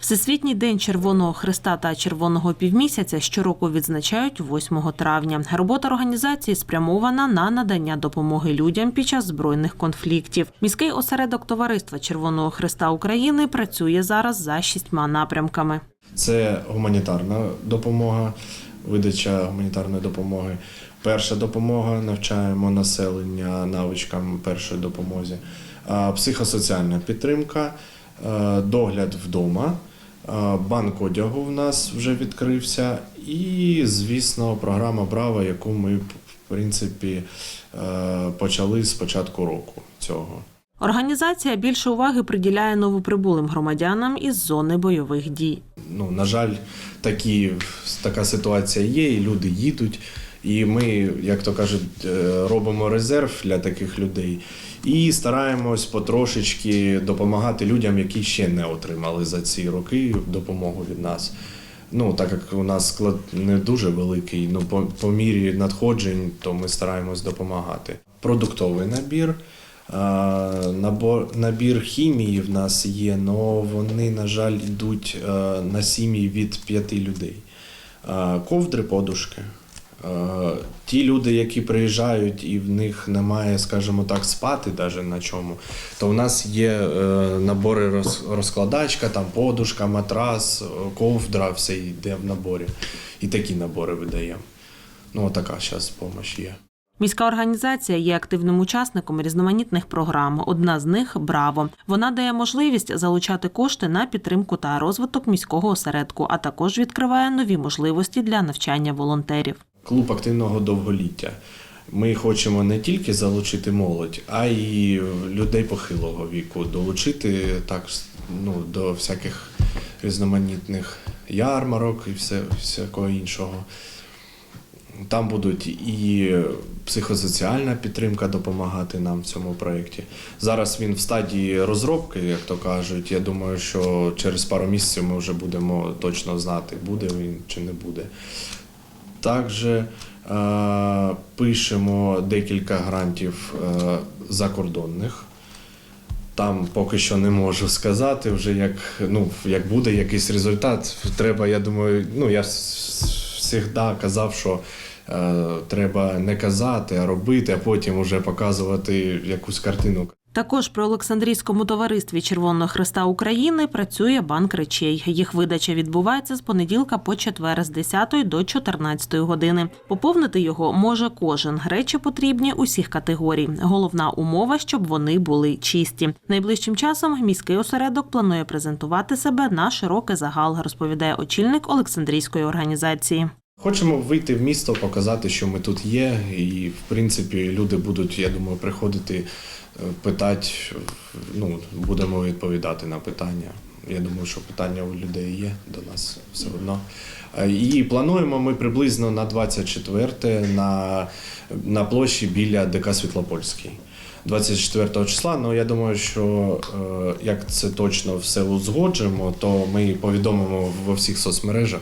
Всесвітній день Червоного Христа та Червоного півмісяця щороку відзначають 8 травня. Робота організації спрямована на надання допомоги людям під час збройних конфліктів. Міський осередок товариства Червоного Христа України працює зараз за шістьма напрямками. Це гуманітарна допомога, видача гуманітарної допомоги. Перша допомога навчаємо населення навичкам першої допомоги. Психосоціальна підтримка, е, догляд вдома. Банк одягу в нас вже відкрився, і, звісно, програма Браво, яку ми в принципі е, почали з початку року цього. Організація більше уваги приділяє новоприбулим громадянам із зони бойових дій. ну, на жаль, такі, така ситуація є, і люди їдуть. І ми, як то кажуть, е, робимо резерв для таких людей і стараємось потрошечки допомагати людям, які ще не отримали за ці роки допомогу від нас. Ну, так як у нас склад не дуже великий, ну по, по мірі надходжень, то ми стараємось допомагати. Продуктовий набір. Набор, набір хімії в нас є, але вони, на жаль, йдуть е, на сім'ї від п'яти людей. Ковдри, подушки. Е, Ті люди, які приїжджають і в них немає, скажімо так, спати навіть на чому, то у нас є е, набори роз- розкладачка, там подушка, матрас, ковдра, все йде в наборі. І такі набори видаємо. Ну, така зараз допомога є. Міська організація є активним учасником різноманітних програм. Одна з них Браво. Вона дає можливість залучати кошти на підтримку та розвиток міського осередку, а також відкриває нові можливості для навчання волонтерів. Клуб активного довголіття. Ми хочемо не тільки залучити молодь, а й людей похилого віку, долучити так ну, до всяких різноманітних ярмарок і все, всякого іншого. Там будуть і психосоціальна підтримка допомагати нам в цьому проєкті. Зараз він в стадії розробки, як то кажуть. Я думаю, що через пару місяців ми вже будемо точно знати, буде він чи не буде. Також е, пишемо декілька грантів е, завкордонних. Там поки що не можу сказати, вже як, ну, як буде якийсь результат. Треба, я думаю, ну я завжди казав, що е, треба не казати, а робити, а потім вже показувати якусь картину. Також при Олександрійському товаристві Червоного Христа України працює банк речей. Їх видача відбувається з понеділка по четвер з 10 до 14 години. Поповнити його може кожен. Речі потрібні усіх категорій. Головна умова, щоб вони були чисті. Найближчим часом міський осередок планує презентувати себе на широкий загал, розповідає очільник Олександрійської організації. Хочемо вийти в місто, показати, що ми тут є, і в принципі люди будуть, я думаю, приходити, е, питати, ну, будемо відповідати на питання. Я думаю, що питання у людей є до нас все одно. Е, І плануємо ми приблизно на 24 на, на площі біля ДК Світлопольський. 24 числа, ну я думаю, що е, як це точно все узгоджимо, то ми повідомимо во всіх соцмережах.